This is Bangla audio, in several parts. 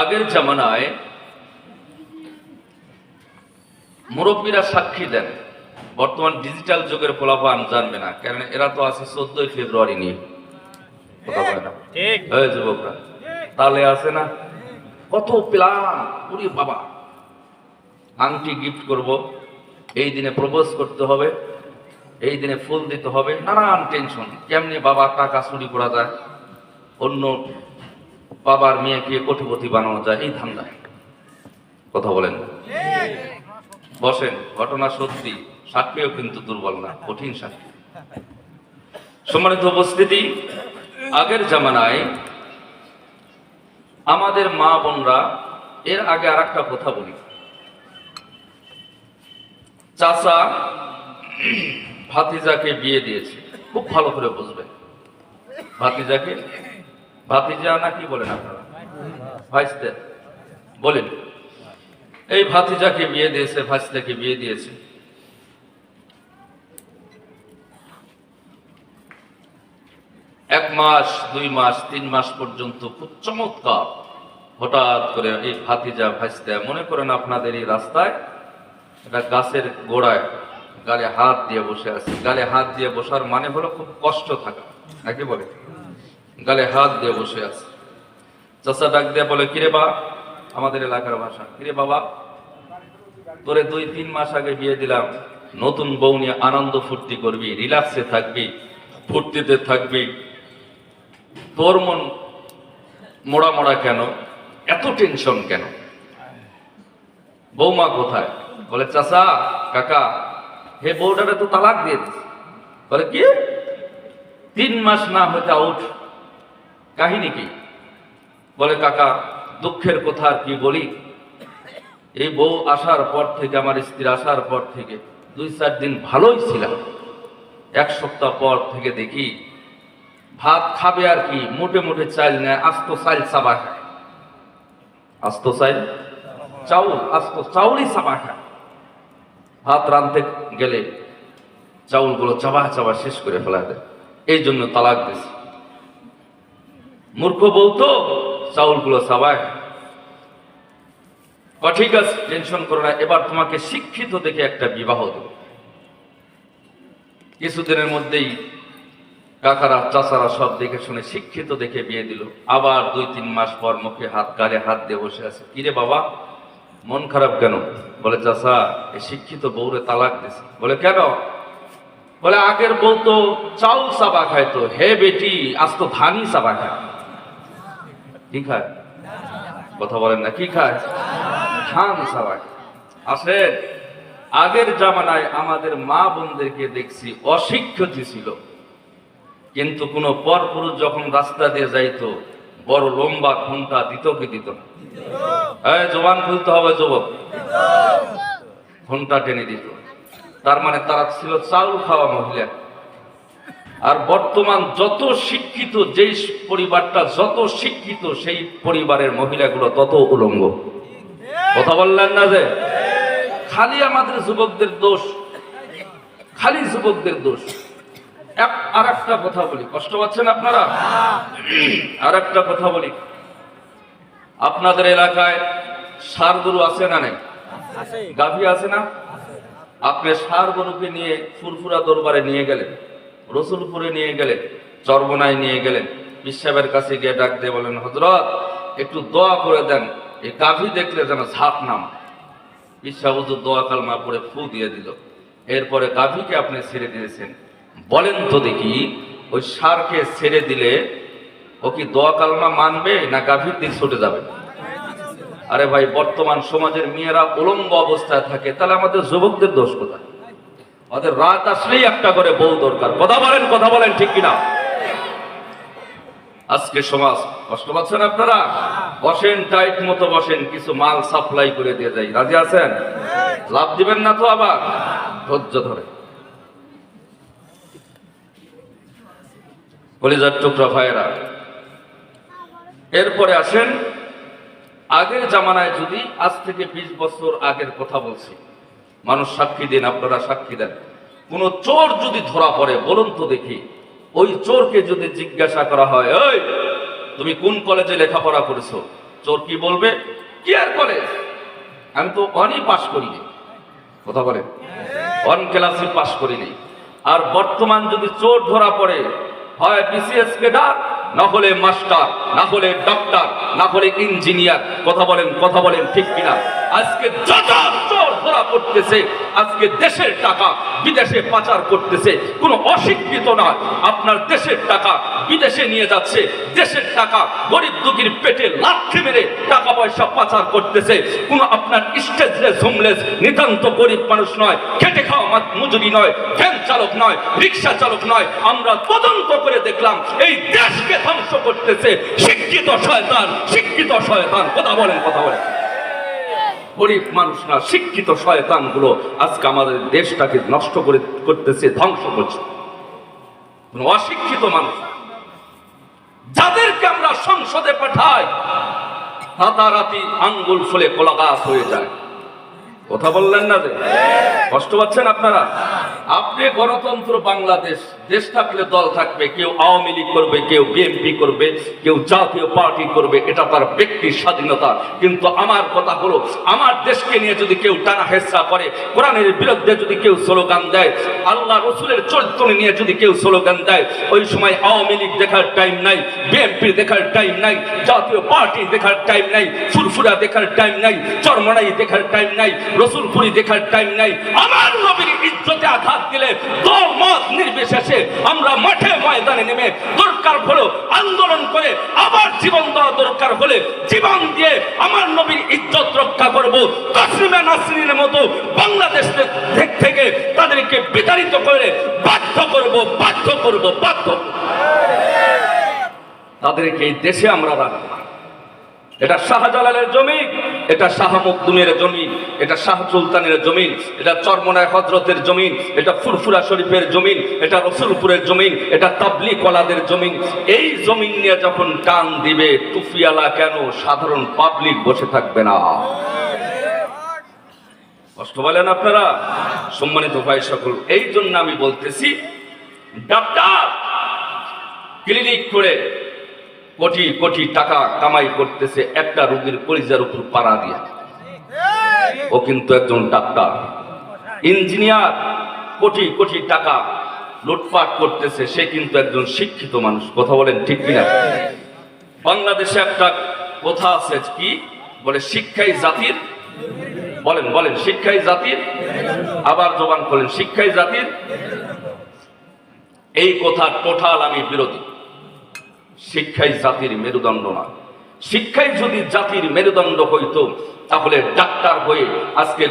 আগের জামানায় মুরব্বীরা সাক্ষী দেন। বর্তমান ডিজিটাল যুগের ফলাফল জানবে না কারণ এরা তো আছে চোদ্দই ফেব্রুয়ারি নিয়ে। কথা বলে না। যুবকরা তাহলে আছে না? কত প্ল্যান পুরি বাবা। আংটি গিফট করব এই দিনে প্রপোজ করতে হবে এই দিনে ফুল দিতে হবে নানান টেনশন কেমনি বাবা টাকা চুরি করা যায়? অন্য বাবার মেয়েকে কোটিপতি বানানো যায়, এই ধান্দায় কথা বলেন। বসেন, ঘটনা সত্যি সাক্ষীও কিন্তু দুর্বল না, কঠিন সাক্ষী সম্মানিত উপস্থিতি, আগের জামানায় আমাদের মা বোনরা, এর আগে আর একটা কথা বলি। চাচা ভাতিজাকে বিয়ে দিয়েছে, খুব ভালো করে বুঝবেন। ভাতিজাকে ভাতিজা না কি বলেন আপনারা? বলেন। এই ভাতিজাকে বিয়ে দিয়েছে ভাইস্তাকে বিয়ে দিয়েছে। এক মাস, দুই মাস, তিন মাস পর্যন্ত খুব চমৎকার। হঠাৎ করে এই ভাতিজা ভাইস্তা মনে করেন আপনাদের এই রাস্তায় একটা গাছের গোড়ায় গালে হাত দিয়ে বসে আছে। গালে হাত দিয়ে বসার মানে হলো খুব কষ্ট থাকা। নাকি বলে গালে হাত দিয়ে বসে আছে। চাষা ডাক দিয়ে বলে, কিরে বা, আমাদের এলাকার ভাষা। কিরে বাবা, তোরে দুই তিন মাস আগে বিয়ে দিলাম। নতুন বউ নিয়ে আনন্দ ফুর্তি করবি রিল্যাক্সে থাকবি, ফুর্তিতে থাকবি। তোর মন মোড়া মোড়া কেন? এত টেনশন কেন? বৌমা কোথায়? বলে, চাচা, কাকা, হে বউটারে তো তালাক দিয়ে বলে, কি? তিন মাস না হতে আউট কাহিনী কি? বলে, কাকা, দুঃখের কথা আর কি বলি? এই বউ আসার পর থেকে, আমার স্ত্রী আসার পর থেকে দুই চার দিন ভালোই ছিলাম। এক সপ্তাহ পর থেকে দেখি, ভাত খাবে আর কি, মোটে মোটে চাইল নেয়, আস্ত চাইল চাবা খায়। আস্ত চাইল চাউল, আস্ত চাউলই চাবা খায়। ভাত রাঁধতে গেলে চাউলগুলো চাবা চাবা শেষ করে ফেলা দেয়। এই জন্য তালাক দিছে মূর্খ বলতো চাউলগুলো খায় ঠিক আছে, টেনশন করো না, এবার তোমাকে শিক্ষিত দেখে একটা বিবাহ দেব। কিছুদিনের মধ্যেই কাকারা, চাচারা সব দেখে শুনে শিক্ষিত দেখে বিয়ে দিল। আবার দুই তিন মাস পর মুখে হাত, গালে হাত দিয়ে বসে আছে। কিরে বাবা, মন খারাপ কেন? বলে, চাচা, এ শিক্ষিত বউরে তালাক দিছে। বলে, কেন? বলে, আগের বউ তো চাউল চাবা খায় তো হে বেটি, আজ তো ধানই চাবা খায়। কি খায়? কথা বলেন না, কি খায়? ধান চাবা আসে আগের জামানায় আমাদের মা বোনদেরকে দেখছি অশিক্ষিত ছিল। কিন্তু কোনো পরপুরুষ যখন রাস্তা দিয়ে যাইতো, বড় লম্বা ঘণ্টা দিত কি দিত এই জবান খুলতে হবে যুবক। ঘণ্টা টেনে দিত। তার মানে তারা ছিল চাউল খাওয়া মহিলা। আর বর্তমান যত শিক্ষিত, যেই পরিবারটা যত শিক্ষিত, সেই পরিবারের মহিলাগুলো তত উলঙ্গ। কথা বললেন না যে? খালি আমাদের যুবকদের দোষ। খালি যুবকদের দোষ। আর একটা কথা বলি। কষ্ট পাচ্ছেন আপনারা? আর একটা কথা বলি। আপনাদের এলাকায় সার গরু আছে না নেই? গাভী আছে না? আপনি সার গরুকে নিয়ে ফুরফুরা দরবারে নিয়ে গেলেন। রসুলপুরে নিয়ে গেলেন চরবনায় নিয়ে গেলেন। বিশ্বাবের কাছে গিয়ে ডাক দিয়ে বলেন হজরত একটু দোয়া করে দেন। এই গাভী দেখলে যেন ঝাঁপ নাম। বিশ্বাবুজুর দোয়া কালমা পরে ফু দিয়ে দিল। এরপরে গাভীকে আপনি ছেড়ে দিয়েছেন। বলেন তো দেখি, ওই সারকে ছেড়ে দিলে ও কি দোয়া কালমা মানবে না গাভীর দিক ছুটে যাবে? আরে ভাই, বর্তমান সমাজের মেয়েরা উলম্ব অবস্থায় থাকে, তাহলে আমাদের যুবকদের দোষ কোথায়? ওদের রাত আসলেই একটা করে বউ দরকার। কথা বলেন কথা বলেন, ঠিক কিনা? আজকে সমাজ, কষ্ট পাচ্ছেন আপনারা? বসেন টাইট মতো বসেন, কিছু মাল সাপ্লাই করে দিয়ে যাই। রাজি আছেন? লাভ দিবেন না তো আবার? ধৈর্য ধরে। কলিজার টুকরা ভাইয়েরা, এরপরে আসেন, আগের জামানায় যদি আজ থেকে বিশ বছর আগের কথা বলছি। মানুষ সাক্ষী দেন, আপনারা সাক্ষী দেন। কোন চোর যদি ধরা পড়ে, বলুন তো দেখি, ওই চোরকে যদি জিজ্ঞাসা করা হয় ওই তুমি কোন কলেজে লেখাপড়া করেছ? চোর কি বলবে? কি আর কলেজ আমি তো অনই পাশ করিনি। কথা বলে? অন ক্লাসে পাশ করিনি। আর বর্তমান যদি চোর ধরা পড়ে, হয় বিসিএস কেডার না হলে মাস্টার না হলে ডক্টর না হলে ইঞ্জিনিয়ার কথা বলেন কথা বলেন ঠিক কিনা? আজকে যত ধরা পড়তেছে, আজকে দেশের টাকা বিদেশে পাচার করতেছে, কোনো অশিক্ষিত নয়। আপনার দেশের টাকা বিদেশে নিয়ে যাচ্ছে, দেশের টাকা গরিব দুঃখীর পেটে লাথি মেরে টাকা পয়সা পাচার করতেছে। কোনো আপনার স্টেজলেস হোমলেস নিতান্ত গরিব মানুষ নয়, খেটে খাওয়া মজুরি নয়, ভ্যান চালক নয়, রিক্সা চালক নয়। আমরা তদন্ত করে দেখলাম, এই দেশকে ধ্বংস করতেছে শিক্ষিত শয়তান শিক্ষিত শয়তান। কথা বলেন কথা বলেন। গরিব মানুষরা, শিক্ষিত শয়তানগুলো আজকে আমাদের দেশটাকে নষ্ট করে করতেছে, ধ্বংস করছে। অশিক্ষিত মানুষ। যাদেরকে আমরা সংসদে পাঠাই, রাতারাতি আঙ্গুল ফুলে কলা গাছ হয়ে যায়। কথা বললেন না যে? কষ্ট পাচ্ছেন আপনারা? আপনি গণতন্ত্র বাংলাদেশ, দেশ থাকলে দল থাকবে, কেউ আওয়ামী লীগ করবে, কেউ বিএনপি করবে, কেউ জাতীয় পার্টি করবে, এটা তার ব্যক্তির স্বাধীনতা। কিন্তু আমার কথা হলো, আমার দেশকে নিয়ে যদি কেউ টানা হেসা করে, কোরআনের বিরুদ্ধে যদি কেউ স্লোগান দেয়, আল্লাহ রসুলের চরিত্র নিয়ে যদি কেউ স্লোগান দেয়, ওই সময় আওয়ামী লীগ দেখার টাইম নাই, বিএনপি দেখার টাইম নাই, জাতীয় পার্টি দেখার টাইম নাই, ফুরফুরা দেখার টাইম নাই, চরমনাই দেখার টাইম নাই, রসুলপুরি দেখার টাইম নাই, আমার নবীর ইজ্জতে আঘাত দিলে দল মত নির্বিশেষে আমরা মাঠে ময়দানে নেমে দরকার হলো আন্দোলন করে আবার জীবন দেওয়া দরকার হলে জীবন দিয়ে আমার নবীর ইজ্জত রক্ষা করব তসলিমা নাসরিনের মতো বাংলাদেশ থেকে তাদেরকে বিতাড়িত করে বাধ্য করব বাধ্য করব, বাধ্য তাদেরকে এই দেশে আমরা রাখব। এটা শাহজালালের জমি, এটা শাহ মকদুমের জমি, এটা শাহ সুলতানের জমিন এটা চরমনায় হজরতের জমিন এটা ফুরফুরা শরীফের জমিন এটা রসুলপুরের জমিন এটা তাবলি কলাদের জমিন এই জমিন নিয়ে যখন টান দিবে টুফিয়ালা কেন সাধারণ পাবলিক বসে থাকবে না? কষ্ট বলেন আপনারা? সম্মানিত ভাই সকল, এই জন্য আমি বলতেছি, ডাক্তার, ক্লিনিক করে কোটি কোটি টাকা কামাই করতেছে একটা রোগীর পরিজার উপর পাড়া দিয়ে। ও কিন্তু একজন ডাক্তার। ইঞ্জিনিয়ার, কোটি কোটি টাকা লুটপাট করতেছে, সে কিন্তু একজন শিক্ষিত মানুষ। কথা বলেন ঠিক কিনা? বাংলাদেশে একটা কথা আছে কি? বলে শিক্ষাই জাতির। বলেন বলেন, শিক্ষাই জাতির। আবার জবান করেন শিক্ষাই জাতির। এই কথা টোটাল আমি বিরোধী। শিক্ষাই জাতির মেরুদণ্ড না। শিক্ষাই যদি জাতির মেরুদণ্ড হইত, তাহলে ডাক্তার হয়ে আজকে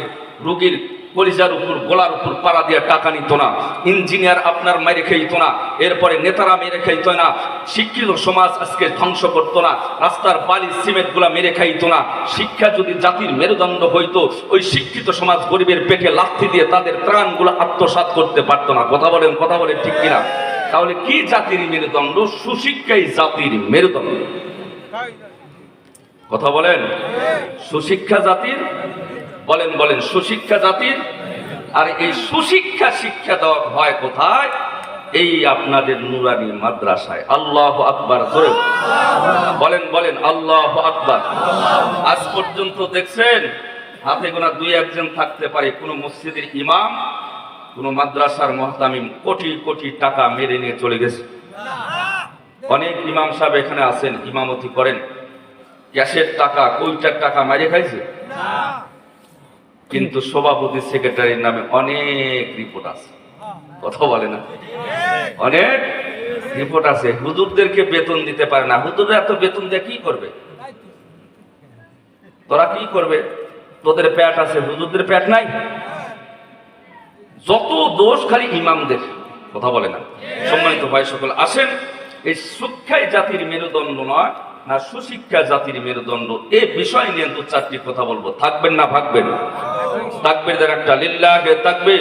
রোগীর কলিজার উপর, গোলার উপর পাড়া দিয়ে টাকা নিত না, ইঞ্জিনিয়ার আপনার মেরে খাইতো না, এরপরে নেতারা মেরে খাইতো না, শিক্ষিত সমাজ আজকে ধ্বংস করতো না, রাস্তার বালি সিমেন্টগুলা মেরে খাইত না। শিক্ষা যদি জাতির মেরুদণ্ড হইতো, ওই শিক্ষিত সমাজ গরিবের পেটে লাথি দিয়ে তাদের প্রাণগুলো আত্মসাৎ করতে পারতো না। কথা বলেন কথা বলেন ঠিক কিনা? তাহলে কি জাতির মেরুদণ্ড? সুশিক্ষাই জাতির মেরুদণ্ড। কথা বলেন? সুশিক্ষা জাতির? বলেন বলেন, সুশিক্ষা জাতির? আর এই সুশিক্ষা শিক্ষা দেওয়া হয় কোথায়? এই আপনাদের নুরানি মাদ্রাসায়। আল্লাহ আকবার, জোরে। বলেন বলেন, আল্লাহ আকবার। আজ পর্যন্ত দেখছেন, হাতে গোনা দুই একজন থাকতে পারে, কোন মসজিদের ইমাম কোন মাদ্রাসার মহতামিম কোটি কোটি টাকা মেরে নিয়ে চলে গেছে। অনেক ইমাম সাহেব এখানে আছেন, ইমামতি করেন। গ্যাসের টাকা, কইটার টাকা মারে খাইছে? কিন্তু সভাপতি সেক্রেটারির নামে অনেক রিপোর্ট আছে। কথা বলে না? অনেক রিপোর্ট আছে। হুজুরদেরকে বেতন দিতে পারে না। হুজুররা এত বেতন দিয়ে কি করবে? তোরা কি করবে? তোদের প্যাট আছে, হুজুরদের প্যাট নাই? যত দোষ খালি ইমামদের, কথা বলে না। সম্মানিত ভাই সকল, আসেন, এই শিক্ষাই জাতির মেরুদণ্ড নয়, না সুশিক্ষা জাতির মেরুদণ্ড, এ বিষয় নিয়ে দু চারটি কথা বলব। থাকবেন না, ভাগবেন থাকবে একটা লিল্লাহে থাকবে